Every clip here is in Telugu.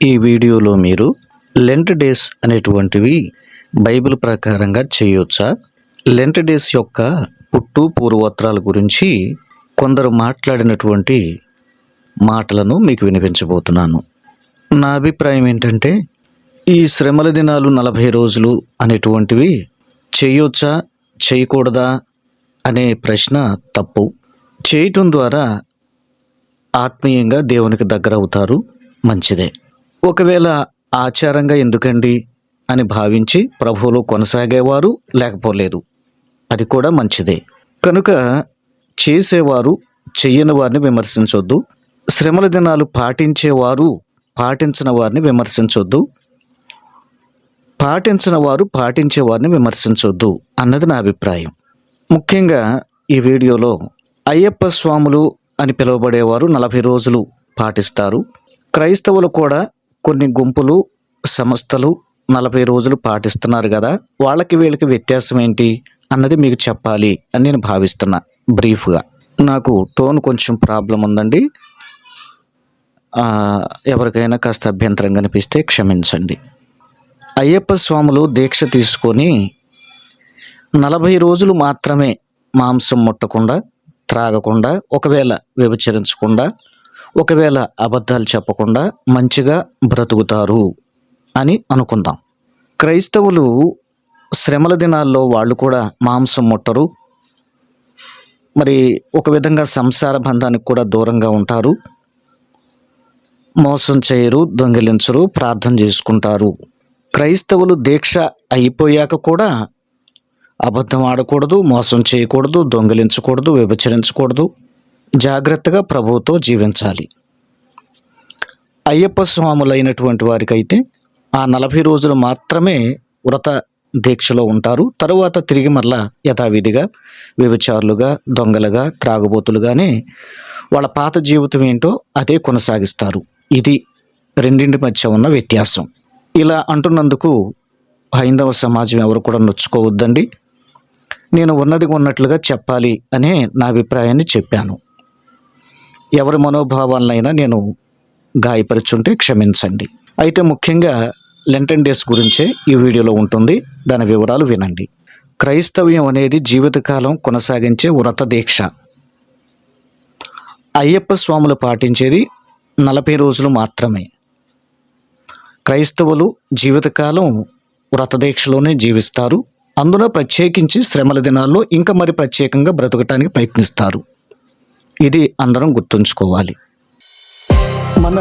ఈ వీడియోలో మీరు లెంట్ డేస్ అనేటువంటివి బైబిల్ ప్రకారంగా చేయొచ్చా? లెంట్ డేస్ యొక్క పుట్టు పూర్వోత్తరాల గురించి కొందరు మాట్లాడినటువంటి మాటలను మీకు వినిపించబోతున్నాను. నా అభిప్రాయం ఏంటంటే ఈ శ్రమల దినాలు నలభై రోజులు అనేటువంటివి చేయొచ్చా చేయకూడదా అనే ప్రశ్న తప్పు. చేయటం ద్వారా ఆత్మీయంగా దేవునికి దగ్గర అవుతారు మంచిదే. ఒకవేళ ఆచారంగా ఎందుకండి అని భావించి ప్రభువులో కొనసాగేవారు లేకపోలేదు. అది కూడా మంచిదే. కనుక చేసేవారు చెయ్యని వారిని విమర్శించొద్దు. శ్రమల దినాలు పాటించేవారు పాటించిన వారిని విమర్శించొద్దు. పాటించిన వారు పాటించే వారిని విమర్శించొద్దు అన్నది నా అభిప్రాయం. ముఖ్యంగా ఈ వీడియోలో అయ్యప్ప స్వాములు అని పిలువబడేవారు నలభై రోజులు పాటిస్తారు. క్రైస్తవులు కూడా కొన్ని గుంపులు సంస్థలు నలభై రోజులు పాటిస్తున్నారు కదా వాళ్ళకి వీళ్ళకి వ్యత్యాసం ఏంటి అన్నది మీకు చెప్పాలి అని నేను భావిస్తున్నా బ్రీఫ్గా. నాకు టోన్ కొంచెం ప్రాబ్లం ఉందండి. ఎవరికైనా కాస్త అభ్యంతరం కనిపిస్తే క్షమించండి. అయ్యప్ప స్వాములు దీక్ష తీసుకొని నలభై రోజులు మాత్రమే మాంసం ముట్టకుండా త్రాగకుండా ఒకవేళ వ్యభిచరించకుండా ఒకవేళ అబద్ధాలు చెప్పకుండా మంచిగా బ్రతుకుతారు అని అనుకుందాం. క్రైస్తవులు శ్రమల దినాల్లో వాళ్ళు కూడా మాంసం ముట్టరు. మరి ఒక విధంగా సంసార బంధానికి కూడా దూరంగా ఉంటారు. మోసం చేయరు దొంగిలించరు ప్రార్థన చేసుకుంటారు. క్రైస్తవులు దీక్ష అయిపోయాక కూడా అబద్ధం ఆడకూడదు మోసం చేయకూడదు దొంగిలించకూడదు విభచరించకూడదు జాగ్రత్తగా ప్రభువుతో జీవించాలి. అయ్యప్ప స్వాములైనటువంటి వారికైతే ఆ నలభై రోజులు మాత్రమే వ్రత దీక్షలో ఉంటారు. తరువాత తిరిగి మరలా యథావిధిగా వ్యభిచారులుగా దొంగలుగా త్రాగుబోతులుగానే వాళ్ళ పాత జీవితం ఏంటో అదే కొనసాగిస్తారు. ఇది రెండింటి మధ్య ఉన్న వ్యత్యాసం. ఇలా అంటున్నందుకు హైందవ సమాజం ఎవరు కూడా నొచ్చుకోవద్దండి. నేను ఉన్నది ఉన్నట్లుగా చెప్పాలి అనే నా అభిప్రాయాన్ని చెప్పాను. ఎవరి మనోభావాలనైనా నేను గాయపరుచుంటే క్షమించండి. అయితే ముఖ్యంగా లెంటన్ డేస్ గురించే ఈ వీడియోలో ఉంటుంది. దాని వివరాలు వినండి. క్రైస్తవ్యం అనేది జీవితకాలం కొనసాగించే వ్రత దీక్ష. అయ్యప్ప స్వాములు పాటించేది నలభై రోజులు మాత్రమే. క్రైస్తవులు జీవితకాలం వ్రతదీక్షలోనే జీవిస్తారు. అందులో ప్రత్యేకించి శ్రమల దినాల్లో ఇంకా మరి ప్రత్యేకంగా బ్రతకటానికి ప్రయత్నిస్తారు. ఇది అందరం గుర్తుంచుకోవాలి. మన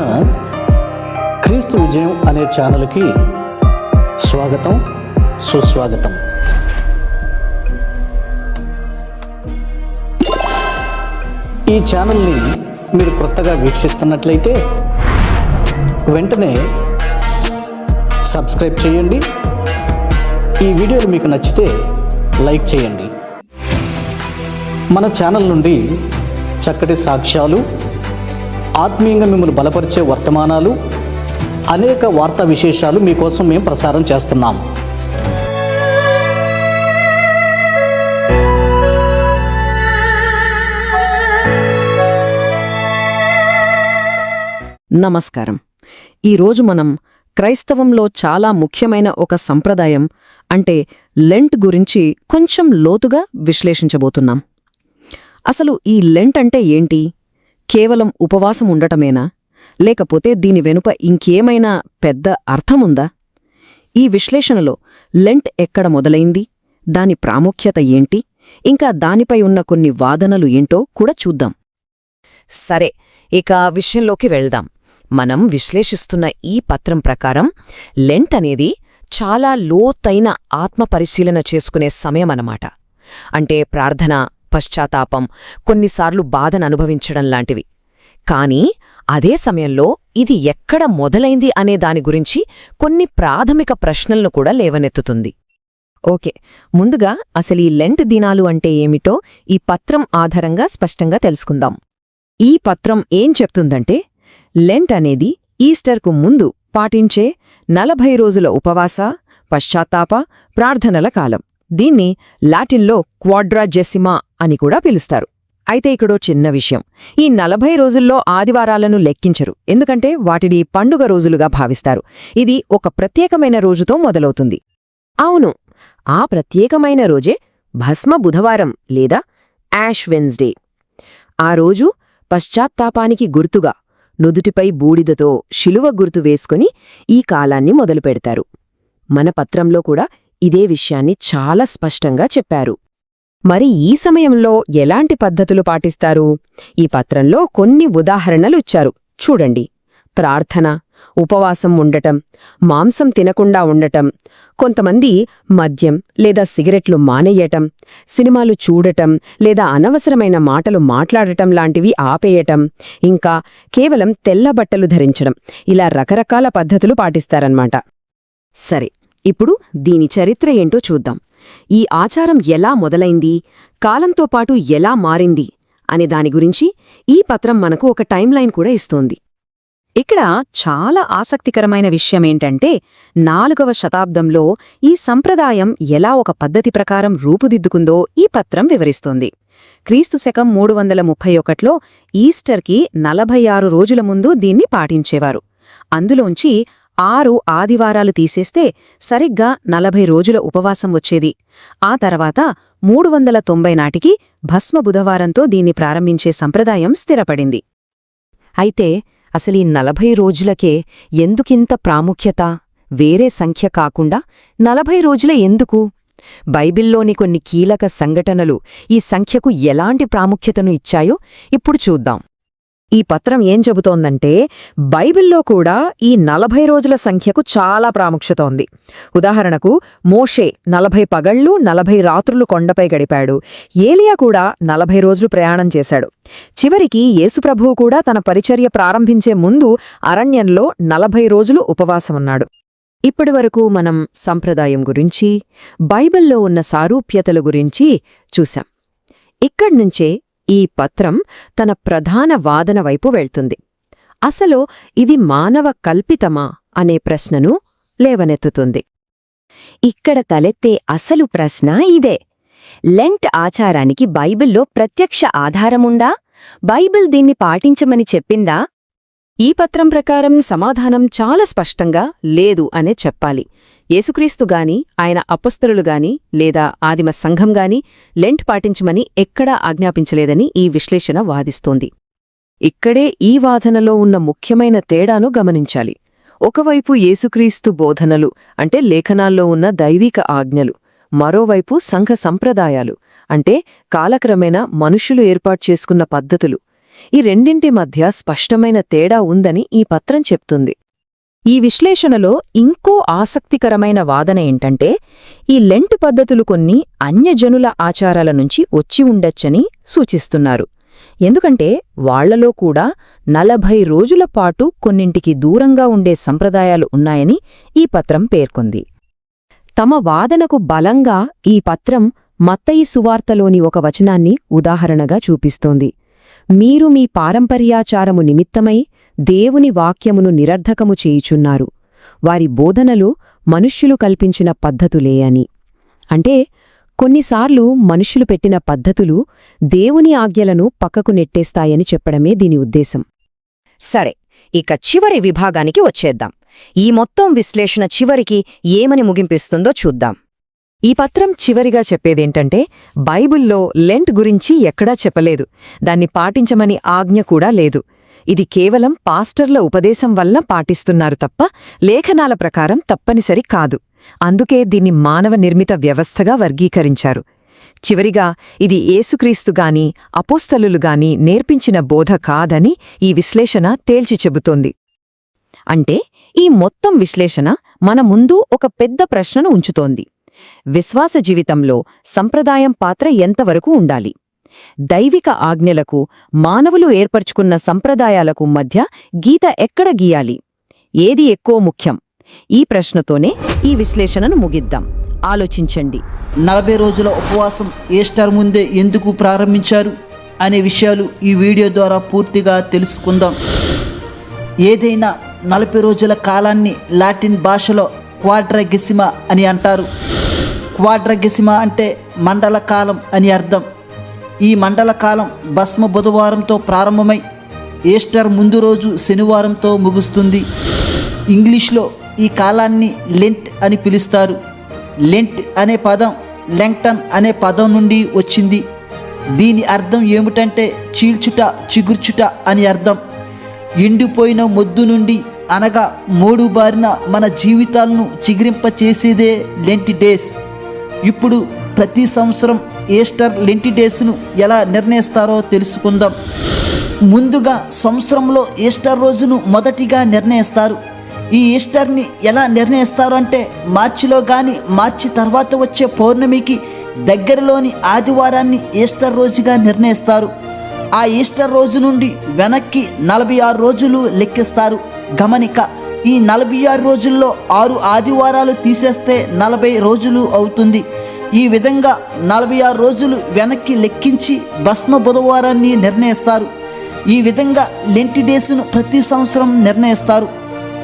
క్రీస్తు విజయం అనే ఛానల్కి స్వాగతం సుస్వాగతం. ఈ ఛానల్ని మీరు కొత్తగా వీక్షిస్తున్నట్లయితే వెంటనే సబ్స్క్రైబ్ చేయండి. ఈ వీడియోలు మీకు నచ్చితే లైక్ చేయండి. మన ఛానల్ నుండి చక్కటి సాక్ష్యాలు ఆత్మీయంగా మిమ్మల్ని బలపరిచే వర్తమానాలు అనేక వార్తా విశేషాలు మీకోసం మేము ప్రసారం చేస్తున్నాం. నమస్కారం. ఈరోజు మనం క్రైస్తవంలో చాలా ముఖ్యమైన ఒక సంప్రదాయం అంటే లెంట్ గురించి కొంచెం లోతుగా విశ్లేషించబోతున్నాం. అసలు ఈ లెంట్ అంటే ఏంటి? కేవలం ఉపవాసం ఉండటమేనా లేకపోతే దీని వెనుక ఇంకేమైనా పెద్ద అర్థముందా? ఈ విశ్లేషణలో లెంట్ ఎక్కడ మొదలైంది? దాని ప్రాముఖ్యత ఏంటి? ఇంకా దానిపై ఉన్న కొన్ని వాదనలు ఏంటో కూడా చూద్దాం. సరే ఇక విషయంలోకి వెళ్దాం. మనం విశ్లేషిస్తున్న ఈ పత్రం ప్రకారం లెంట్ అనేది చాలా లోతైన ఆత్మపరిశీలన చేసుకునే సమయమన్నమాట. అంటే ప్రార్థన పశ్చాత్తాపం. కొన్నిసార్లు బాధను అనుభవించడం లాంటివి. కానీ అదే సమయంలో ఇది ఎక్కడ మొదలైంది అనే దాని గురించి కొన్ని ప్రాథమిక ప్రశ్నలను కూడా లేవనెత్తుతుంది. ఓకే. ముందుగా అసలు ఈ లెంట్ దినాలు అంటే ఏమిటో ఈ పత్రం ఆధారంగా స్పష్టంగా తెలుసుకుందాం. ఈ పత్రం ఏం చెప్తుందంటే లెంట్ అనేది ఈస్టర్కు ముందు పాటించే నలభై రోజుల ఉపవాస పశ్చాత్తాప ప్రార్థనల కాలం. దీన్ని లాటిన్లో క్వాడ్రాజెసిమా అని కూడా పిలుస్తారు. అయితే ఇక్కడో చిన్న విషయం. ఈ నలభై రోజుల్లో ఆదివారాలను లెక్కించరు. ఎందుకంటే వాటిని పండుగ రోజులుగా భావిస్తారు. ఇది ఒక ప్రత్యేకమైన రోజుతో మొదలవుతుంది. అవును ఆ ప్రత్యేకమైన రోజే భస్మ బుధవారం లేదా యాష్ వెన్స్డే. ఆ రోజు పశ్చాత్తాపానికి గుర్తుగా నుదుటిపై బూడిదతో శిలువ గుర్తు వేసుకుని ఈ కాలాన్ని మొదలుపెడతారు. మన పత్రంలో కూడా ఇదే విషయాన్ని చాలా స్పష్టంగా చెప్పారు. మరి ఈ సమయంలో ఎలాంటి పద్ధతులు పాటిస్తారు? ఈ పత్రంలో కొన్ని ఉదాహరణలు ఇచ్చారు. చూడండి. ప్రార్థన ఉపవాసం ఉండటం మాంసం తినకుండా ఉండటం కొంతమంది మద్యం లేదా సిగరెట్లు మానేయటం సినిమాలు చూడటం లేదా అనవసరమైన మాటలు మాట్లాడటం లాంటివి ఆపేయటం ఇంకా కేవలం తెల్ల బట్టలు ధరించడం ఇలా రకరకాల పద్ధతులు పాటిస్తారన్నమాట. సరే. ఇప్పుడు దీని చరిత్ర ఏంటో చూద్దాం. ఈ ఆచారం ఎలా మొదలైంది? కాలంతో పాటు ఎలా మారింది? అనే దాని గురించి ఈ పత్రం మనకు ఒక టైంలైన్ కూడా ఇస్తోంది. ఇక్కడ చాలా ఆసక్తికరమైన విషయమేంటంటే నాలుగవ శతాబ్దంలో ఈ సంప్రదాయం ఎలా ఒక పద్ధతి ప్రకారం రూపుదిద్దుకుందో ఈ పత్రం వివరిస్తోంది. క్రీస్తు శకం మూడు వందల ముప్పై ఒకట్లో ఈస్టర్కి నలభై ఆరు రోజుల ముందు దీన్ని పాటించేవారు. అందులోంచి ఆరు ఆదివారాలు తీసేస్తే సరిగ్గా నలభై రోజుల ఉపవాసం వచ్చేది. ఆ తర్వాత మూడు వందల తొంభై నాటికి భస్మ బుధవారంతో దీన్ని ప్రారంభించే సంప్రదాయం స్థిరపడింది. అయితే అసలీ నలభై రోజులకే ఎందుకింత ప్రాముఖ్యత? వేరే సంఖ్య కాకుండా నలభై రోజులే ఎందుకు? బైబిల్లోని కొన్ని కీలక సంఘటనలు ఈ సంఖ్యకు ఎలాంటి ప్రాముఖ్యతను ఇచ్చాయో ఇప్పుడు చూద్దాం. ఈ పత్రం ఏం చెబుతోందంటే బైబిల్లో కూడా ఈ నలభై రోజుల సంఖ్యకు చాలా ప్రాముఖ్యత ఉంది. ఉదాహరణకు మోషే నలభై పగళ్ళు నలభై రాత్రులు కొండపై గడిపాడు. ఏలియా కూడా నలభై రోజులు ప్రయాణం చేశాడు. చివరికి యేసుప్రభువు కూడా తన పరిచర్య ప్రారంభించే ముందు అరణ్యంలో నలభై రోజులు ఉపవాసమున్నాడు. ఇప్పటివరకు మనం సంప్రదాయం గురించి బైబిల్లో ఉన్న సారూప్యతల గురించి చూశాం. ఇక్కడ్నుంచే ఈ పత్రం తన ప్రధాన వాదన వైపు వెళ్తుంది. అసలు ఇది మానవ కల్పితమా అనే ప్రశ్నను లేవనెత్తుతుంది. ఇక్కడ తలెత్తే అసలు ప్రశ్న ఇదే. లెంట్ ఆచారానికి బైబిల్లో ప్రత్యక్ష ఆధారముందా? బైబిల్ దీన్ని పాటించమని చెప్పిందా? ఈ పత్రం ప్రకారం సమాధానం చాలా స్పష్టంగా లేదు అనే చెప్పాలి. యేసుక్రీస్తుగాని ఆయన అపస్తరులుగాని లేదా ఆదిమ సంఘంగాని లెంట్ పాటించమని ఎక్కడా ఆజ్ఞాపించలేదని ఈ విశ్లేషణ వాదిస్తోంది. ఇక్కడే ఈ వాదనలో ఉన్న ముఖ్యమైన తేడాను గమనించాలి. ఒకవైపు యేసుక్రీస్తు బోధనలు అంటే లేఖనాల్లో ఉన్న దైవిక ఆజ్ఞలు మరోవైపు సంఘ సంప్రదాయాలు అంటే కాలక్రమేణా మనుషులు ఏర్పాటు చేసుకున్న పద్ధతులు. ఈ రెండింటి మధ్య స్పష్టమైన తేడా ఉందని ఈ పత్రం చెప్తుంది. ఈ విశ్లేషణలో ఇంకో ఆసక్తికరమైన వాదన ఏంటంటే ఈ లెంట్ పద్ధతులు కొన్ని అన్యజనుల ఆచారాల నుంచి వచ్చి ఉండొచ్చని సూచిస్తున్నారు. ఎందుకంటే వాళ్ళలో కూడా నలభై రోజుల పాటు కొన్నింటికి దూరంగా ఉండే సంప్రదాయాలు ఉన్నాయని ఈ పత్రం పేర్కొంది. తమ వాదనకు బలంగా ఈ పత్రం మత్తయి సువార్తలోని ఒక వచనాన్ని ఉదాహరణగా చూపిస్తోంది. మీరు మీ పారంపర్యాచారము నిమిత్తమై దేవుని వాక్యమును నిరర్ధకము చేయుచున్నారు. వారి బోధనలు మనుష్యులు కల్పించిన పద్ధతులే అని. అంటే కొన్నిసార్లు మనుష్యులు పెట్టిన పద్ధతులు దేవుని ఆజ్ఞలను పక్కకు నెట్టేస్తాయని చెప్పడమే దీని ఉద్దేశం. సరే ఇక చివరి విభాగానికి వచ్చేద్దాం. ఈ మొత్తం విశ్లేషణ చివరికి ఏమని ముగింపిస్తుందో చూద్దాం. ఈ పత్రం చివరిగా చెప్పేదేంటంటే బైబిల్లో లెంట్ గురించి ఎక్కడా చెప్పలేదు. దాన్ని పాటించమని ఆజ్ఞ కూడా లేదు. ఇది కేవలం పాస్టర్ల ఉపదేశం వల్ల పాటిస్తున్నారు తప్ప లేఖనాల ప్రకారం తప్పనిసరి కాదు. అందుకే దీన్ని మానవ నిర్మిత వ్యవస్థగా వర్గీకరించారు. చివరిగా ఇది ఏసుక్రీస్తుగాని అపోస్తలులుగాని నేర్పించిన బోధ కాదని ఈ విశ్లేషణ తేల్చి చెబుతోంది. అంటే ఈ మొత్తం విశ్లేషణ మన ముందు ఒక పెద్ద ప్రశ్నను ఉంచుతోంది. విశ్వాస జీవితంలో సంప్రదాయం పాత్ర ఎంతవరకు ఉండాలి? దైవిక ఆజ్ఞలకు మానవులు ఏర్పరచుకున్న సంప్రదాయాలకు మధ్య గీత ఎక్కడ గీయాలి? ఏది ఎక్కువ ముఖ్యం? ఈ ప్రశ్నతోనే ఈ విశ్లేషణను ముగిద్దాం. ఆలోచించండి. నలభై రోజుల ఉపవాసం ఈస్టర్ ముందే ఎందుకు ప్రారంభించారు అనే విషయాలు ఈ వీడియో ద్వారా పూర్తిగా తెలుసుకుందాం. ఏదైనా నలభై రోజుల కాలాన్ని లాటిన్ భాషలో క్వాడ్రగెసిమా అని అంటారు. క్వాడ్రగెసిమా అంటే మండల కాలం అని అర్థం. ఈ మండల కాలం భస్మ బుధవారంతో ప్రారంభమై ఈస్టర్ ముందు రోజు శనివారంతో ముగుస్తుంది. ఇంగ్లీష్లో ఈ కాలాన్ని లెంట్ అని పిలుస్తారు. లెంట్ అనే పదం లెంగ్టన్ అనే పదం నుండి వచ్చింది. దీని అర్థం ఏమిటంటే చీల్చుట చిగుర్చుట అని అర్థం. ఎండిపోయిన మొద్దు నుండి అనగా మూడు బారిన మన జీవితాలను చిగురింప చేసేదే లెంటి డేస్. ఇప్పుడు ప్రతి సంవత్సరం ఈస్టర్ లెంటి డేస్ను ఎలా నిర్ణయిస్తారో తెలుసుకుందాం. ముందుగా సంవత్సరంలో ఈస్టర్ రోజును మొదటిగా నిర్ణయిస్తారు. ఈ ఈస్టర్ని ఎలా నిర్ణయిస్తారు అంటే మార్చిలో కానీ మార్చి తర్వాత వచ్చే పౌర్ణమికి దగ్గరలోని ఆదివారాన్ని ఈస్టర్ రోజుగా నిర్ణయిస్తారు. ఆ ఈస్టర్ రోజు నుండి వెనక్కి నలభై ఆరు రోజులు లెక్కిస్తారు. గమనిక ఈ నలభై ఆరు రోజుల్లో ఆరు ఆదివారాలు తీసేస్తే నలభై రోజులు అవుతుంది. ఈ విధంగా నలభై ఆరు రోజులు వెనక్కి లెక్కించి భస్మ బుధవారాన్ని నిర్ణయిస్తారు. ఈ విధంగా లెంటి డేస్ను ప్రతి సంవత్సరం నిర్ణయిస్తారు.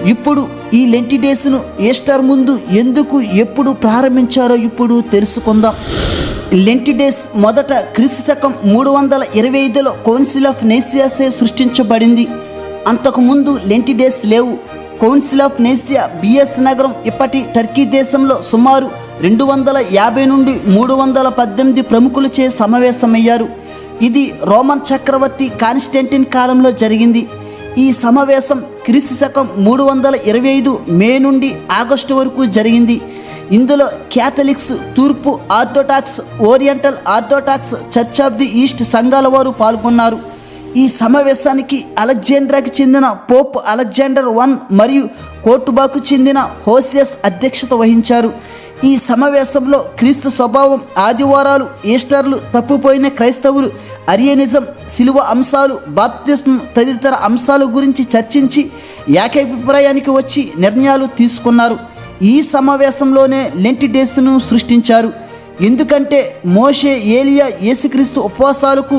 ఇప్పుడు ఈ లెంటి డేస్ను ఈస్టర్ ముందు ఎందుకు ఎప్పుడు ప్రారంభించారో ఇప్పుడు తెలుసుకుందాం. లెంటి డేస్ మొదట క్రీస్తు శకం మూడు వందల ఇరవై ఐదులో కౌన్సిల్ ఆఫ్ నేసియాసే సృష్టించబడింది. అంతకుముందు లెంటి డేస్ లేవు. కౌన్సిల్ ఆఫ్ నేసియా బిఎస్ నగరం ఇప్పటి టర్కీ దేశంలో సుమారు రెండు వందల యాభై నుండి మూడు వందల పద్దెనిమిది ప్రముఖులచే సమావేశమయ్యారు. ఇది రోమన్ చక్రవర్తి కాన్స్టెంటిన్ కాలంలో జరిగింది. ఈ సమావేశం క్రీస్తు శకం మూడు వందల ఇరవై ఐదు మే నుండి ఆగస్టు వరకు జరిగింది. ఇందులో క్యాథలిక్స్ తూర్పు Orthodox Oriental Orthodox church of the east సంఘాల వారు పాల్గొన్నారు. ఈ సమావేశానికి అలెగ్జాండ్రాకి చెందిన పోప్ అలెగ్జాండర్ వన్ మరియు కోర్టుబాకు చెందిన హోసియస్ అధ్యక్షత వహించారు. ఈ సమావేశంలో క్రీస్తు స్వభావం ఆదివారాలు ఈస్టర్లు తప్పిపోయిన క్రైస్తవులు అరియనిజం శిలువ అంశాలు బాప్తిస్మం తదితర అంశాల గురించి చర్చించి ఏకాభిప్రాయానికి వచ్చి నిర్ణయాలు తీసుకున్నారు. ఈ సమావేశంలోనే లెంటి డేస్ను సృష్టించారు. ఎందుకంటే మోషే ఏలియా యేసుక్రీస్తు ఉపవాసాలకు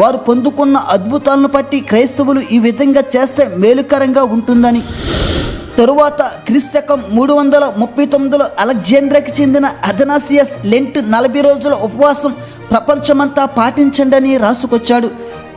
వారు పొందుకున్న అద్భుతాలను బట్టి క్రైస్తవులు ఈ విధంగా చేస్తే మేలుకరంగా ఉంటుందని. తరువాత క్రిస్తకం మూడు వందల ముప్పై తొమ్మిదిలో అలెగ్జాండ్రాకి చెందిన అథనాసియస్ లెంట్ నలభై రోజుల ఉపవాసం ప్రపంచమంతా పాటించండి అని రాసుకొచ్చాడు.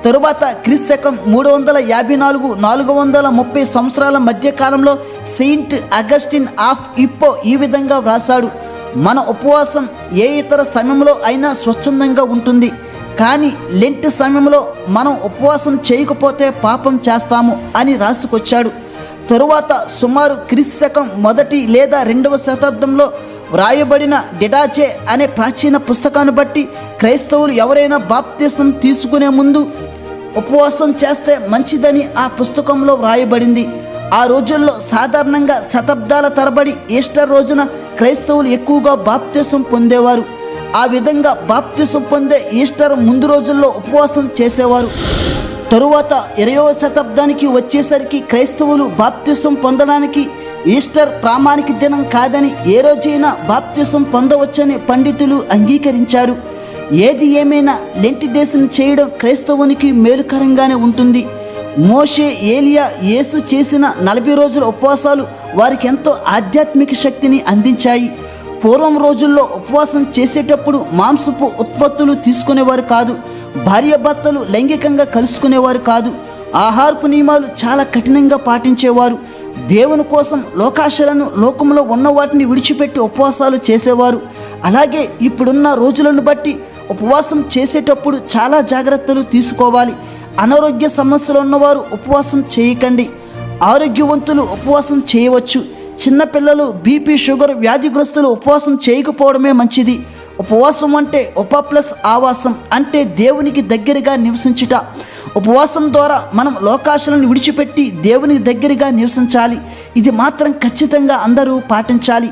తరువాత క్రిస్తకం మూడు వందల యాభై నాలుగు నాలుగు వందల ముప్పై సంవత్సరాల మధ్య కాలంలో సెయింట్ అగస్టిన్ ఆఫ్ ఇప్పో ఈ విధంగా వ్రాసాడు మన ఉపవాసం ఏ ఇతర సమయంలో అయినా స్వచ్ఛందంగా ఉంటుంది. కానీ లెంట్ సమయంలో మనం ఉపవాసం చేయకపోతే పాపం చేస్తాము అని రాసుకొచ్చాడు. తరువాత సుమారు క్రీస్తు శకం మొదటి లేదా రెండవ శతాబ్దంలో వ్రాయబడిన డిడాచే అనే ప్రాచీన పుస్తకాన్ని బట్టి క్రైస్తవులు ఎవరైనా బాప్తిస్మం తీసుకునే ముందు ఉపవాసం చేస్తే మంచిదని ఆ పుస్తకంలో వ్రాయబడింది. ఆ రోజుల్లో సాధారణంగా శతాబ్దాల తరబడి ఈస్టర్ రోజున క్రైస్తవులు ఎక్కువగా బాప్తిసం పొందేవారు. ఆ విధంగా బాప్తిసం పొందే ఈస్టర్ ముందు రోజుల్లో ఉపవాసం చేసేవారు. తరువాత ఇరవవ శతాబ్దానికి వచ్చేసరికి క్రైస్తవులు బాప్తిసం పొందడానికి ఈస్టర్ ప్రామాణిక దినం కాదని ఏ రోజైనా బాప్తిసం పొందవచ్చని పండితులు అంగీకరించారు. ఏది ఏమైనా లెంటిడేషన్ చేయడం క్రైస్తవునికి మేలుకరంగానే ఉంటుంది. మోషే ఏలియా యేసు చేసిన నలభై రోజుల ఉపవాసాలు వారికి ఎంతో ఆధ్యాత్మిక శక్తిని అందించాయి. పూర్వం రోజుల్లో ఉపవాసం చేసేటప్పుడు మాంసపు ఉత్పత్తులు తీసుకునేవారు కాదు. భార్యాభర్తలు లైంగికంగా కలుసుకునేవారు కాదు. ఆహారపు నియమాలు చాలా కఠినంగా పాటించేవారు. దేవుని కోసం లోకాశలను లోకంలో ఉన్న వాటిని విడిచిపెట్టి ఉపవాసాలు చేసేవారు. అలాగే ఇప్పుడున్న రోజులను బట్టి ఉపవాసం చేసేటప్పుడు చాలా జాగ్రత్తలు తీసుకోవాలి. అనారోగ్య సమస్యలు ఉన్నవారు ఉపవాసం చేయకండి. ఆరోగ్యవంతులు ఉపవాసం చేయవచ్చు. చిన్నపిల్లలు బీపీ షుగర్ వ్యాధిగ్రస్తులు ఉపవాసం చేయకపోవడమే మంచిది. ఉపవాసం అంటే ఉప ప్లస్ ఆవాసం అంటే దేవునికి దగ్గరగా నివసించుట. ఉపవాసం ద్వారా మనం లోకాశలను విడిచిపెట్టి దేవునికి దగ్గరగా నివసించాలి. ఇది మాత్రం ఖచ్చితంగా అందరూ పాటించాలి.